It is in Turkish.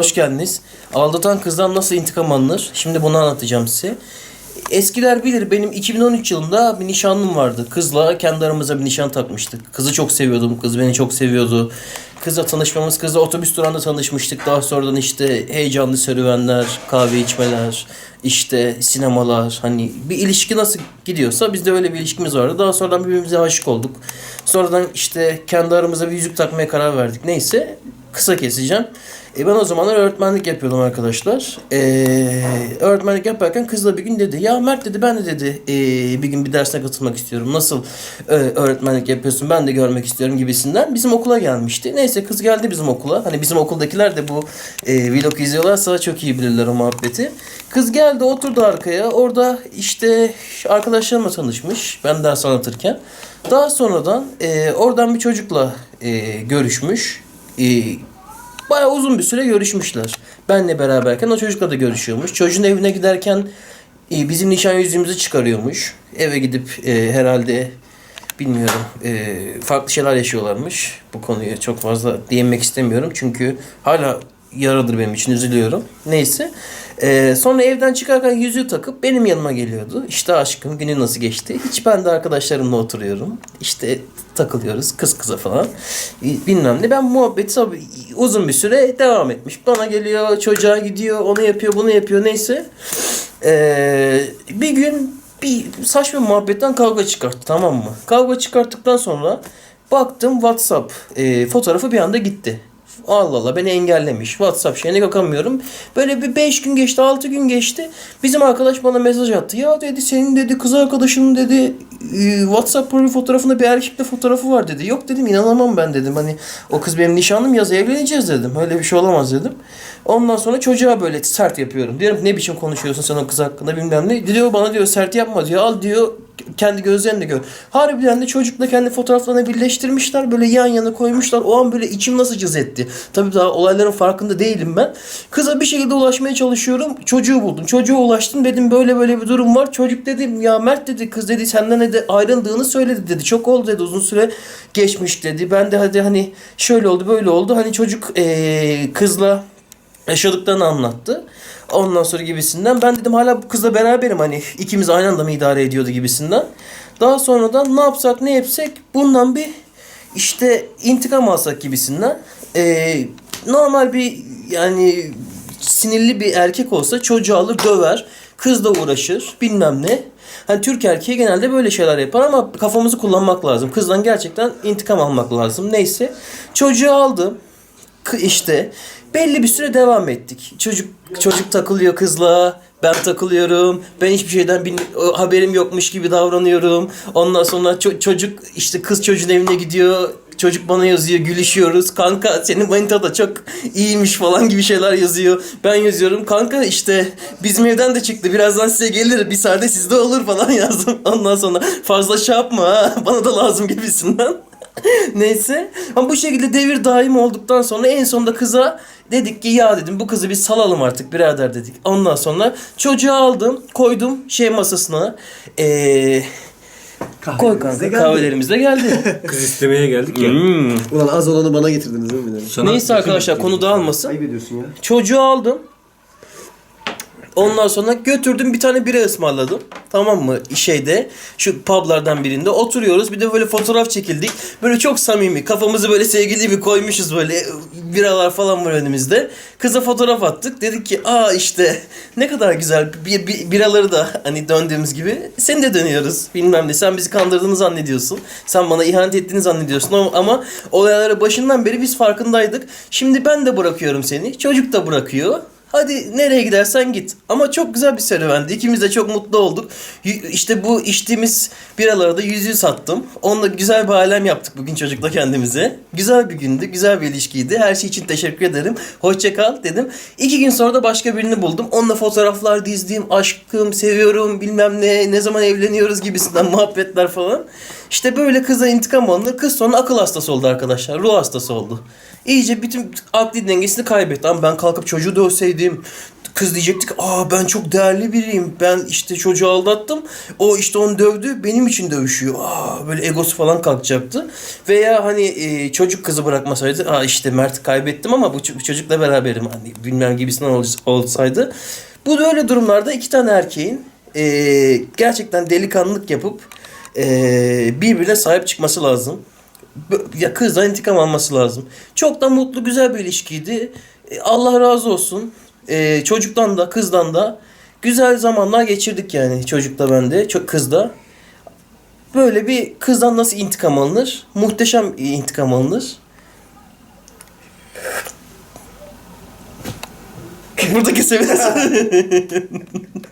Hoş geldiniz. Aldatan kızdan nasıl intikam alınır? Şimdi bunu anlatacağım size. Eskiler bilir benim 2013 yılında bir nişanlım vardı. Kızla kendi aramıza bir nişan takmıştık. Kızı çok seviyordum. Kız beni çok seviyordu. Kızla tanışmamız, kızla otobüs durağında tanışmıştık. Daha sonradan işte heyecanlı serüvenler, kahve içmeler, işte sinemalar. Hani bir ilişki nasıl gidiyorsa bizde öyle bir ilişkimiz vardı. Daha sonradan birbirimize aşık olduk. Sonradan işte kendi aramıza bir yüzük takmaya karar verdik. Neyse kısa keseceğim. E ben o zamanlar öğretmenlik yapıyordum arkadaşlar. E, öğretmenlik yaparken kızla bir gün dedi ya Mert dedi ben de dedi e, bir gün bir dersine katılmak istiyorum. Nasıl e, öğretmenlik yapıyorsun ben de görmek istiyorum gibisinden. Bizim okula gelmişti. Neyse kız geldi bizim okula. Hani bizim okuldakiler de bu e, vlog izliyorlarsa çok iyi bilirler o muhabbeti. Kız geldi oturdu arkaya. Orada işte arkadaşlarımla tanışmış. Ben ders anlatırken. Daha sonradan e, oradan bir çocukla e, görüşmüş. E, Bayağı uzun bir süre görüşmüşler. Benle beraberken o çocukla da görüşüyormuş. Çocuğun evine giderken e, bizim nişan yüzüğümüzü çıkarıyormuş. Eve gidip e, herhalde bilmiyorum e, farklı şeyler yaşıyorlarmış. Bu konuyu çok fazla değinmek istemiyorum. Çünkü hala yaradır benim için üzülüyorum. Neyse. E, sonra evden çıkarken yüzüğü takıp benim yanıma geliyordu. İşte aşkım günü nasıl geçti? Hiç ben de arkadaşlarımla oturuyorum. İşte takılıyoruz kız kıza falan. E, Bilmem ne. Ben muhabbeti uzun bir süre devam etmiş. Bana geliyor, çocuğa gidiyor, onu yapıyor, bunu yapıyor neyse. E, bir gün bir saçma muhabbetten kavga çıkarttı tamam mı? Kavga çıkarttıktan sonra baktım WhatsApp e, fotoğrafı bir anda gitti. Allah Allah beni engellemiş. WhatsApp şeyine bakamıyorum. Böyle bir 5 gün geçti 6 gün geçti. Bizim arkadaş bana mesaj attı. Ya dedi senin dedi kız arkadaşının dedi e, WhatsApp profil fotoğrafında bir erkekle fotoğrafı var dedi. Yok dedim inanamam ben dedim. Hani o kız benim nişanlım yaz evleneceğiz dedim. Öyle bir şey olamaz dedim. Ondan sonra çocuğa böyle sert yapıyorum. Diyorum ne biçim konuşuyorsun sen o kız hakkında bilmem ne. Diyor bana diyor sert yapma diyor. Al diyor kendi gözlerinle gör. Harbiden de çocukla kendi fotoğraflarını birleştirmişler. Böyle yan yana koymuşlar. O an böyle içim nasıl cız etti. Tabii daha olayların farkında değilim ben. Kıza bir şekilde ulaşmaya çalışıyorum. Çocuğu buldum. Çocuğa ulaştım. Dedim böyle böyle bir durum var. Çocuk dedim ya Mert dedi kız dedi senden dedi ayrıldığını söyledi dedi. Çok oldu dedi. Uzun süre geçmiş dedi. Ben de hadi hani şöyle oldu böyle oldu. Hani çocuk eee, kızla yaşadıklarını anlattı. Ondan sonra gibisinden ben dedim hala bu kızla beraberim hani ikimiz aynı anda mı idare ediyordu gibisinden. Daha sonradan ne yapsak ne yapsak bundan bir işte intikam alsak gibisinden. Ee, normal bir yani sinirli bir erkek olsa çocuğu alır döver. Kızla uğraşır bilmem ne. Hani Türk erkeği genelde böyle şeyler yapar ama kafamızı kullanmak lazım. Kızdan gerçekten intikam almak lazım. Neyse çocuğu aldım. İşte belli bir süre devam ettik. Çocuk çocuk takılıyor kızla. Ben takılıyorum. Ben hiçbir şeyden o haberim yokmuş gibi davranıyorum. Ondan sonra ço- çocuk işte kız çocuğun evine gidiyor. Çocuk bana yazıyor, gülüşüyoruz. Kanka senin manita da çok iyiymiş falan gibi şeyler yazıyor. Ben yazıyorum. Kanka işte bizim evden de çıktı. Birazdan size gelir. Bir sade sizde olur falan yazdım. Ondan sonra fazla şey yapma. Bana da lazım gibisinden. Neyse. Ama bu şekilde devir daim olduktan sonra en sonunda kıza dedik ki ya dedim bu kızı bir salalım artık birader dedik. Ondan sonra çocuğu aldım koydum şey masasına. Ee, koy kanka kahvelerimiz de geldi. Kız istemeye geldik ya. Hmm. Ulan az olanı bana getirdiniz değil mi? Sana Neyse arkadaşlar konu dağılmasın. Ayıp ediyorsun ya. Çocuğu aldım. Ondan sonra götürdüm bir tane bira ısmarladım. Tamam mı? Şeyde şu publardan birinde oturuyoruz. Bir de böyle fotoğraf çekildik. Böyle çok samimi. Kafamızı böyle sevgili gibi koymuşuz böyle. Biralar falan var önümüzde. Kıza fotoğraf attık. Dedik ki aa işte ne kadar güzel. Bir, bir- biraları da hani döndüğümüz gibi seni de dönüyoruz. Bilmem ne. Sen bizi kandırdığını zannediyorsun. Sen bana ihanet ettiğini zannediyorsun ama, olaylara başından beri biz farkındaydık. Şimdi ben de bırakıyorum seni. Çocuk da bırakıyor. Hadi nereye gidersen git. Ama çok güzel bir serüvendi. İkimiz de çok mutlu olduk. İşte bu içtiğimiz biralara da yüzüğü sattım. Onunla güzel bir alem yaptık bugün çocukla kendimize. Güzel bir gündü, güzel bir ilişkiydi. Her şey için teşekkür ederim. Hoşça kal dedim. İki gün sonra da başka birini buldum. Onunla fotoğraflar dizdim. Aşkım, seviyorum, bilmem ne, ne zaman evleniyoruz gibisinden muhabbetler falan. İşte böyle kıza intikam alınır. Kız sonra akıl hastası oldu arkadaşlar. Ruh hastası oldu. İyice bütün akli dengesini kaybetti. Ama ben kalkıp çocuğu dövseydim kız diyecekti ki aa ben çok değerli biriyim. Ben işte çocuğu aldattım. O işte onu dövdü. Benim için dövüşüyor. Aa böyle egosu falan kalkacaktı. Veya hani e, çocuk kızı bırakmasaydı aa işte Mert'i kaybettim ama bu, bu çocukla beraberim. Hani bilmem gibisinden ol- olsaydı. Bu da öyle durumlarda iki tane erkeğin e, gerçekten delikanlılık yapıp e, birbirine sahip çıkması lazım. Ya kızdan intikam alması lazım. Çok da mutlu güzel bir ilişkiydi. E, Allah razı olsun. E, çocuktan da kızdan da güzel zamanlar geçirdik yani çocukla ben de çok kızda. Böyle bir kızdan nasıl intikam alınır? Muhteşem intikam alınır. Burada kesebilirsin.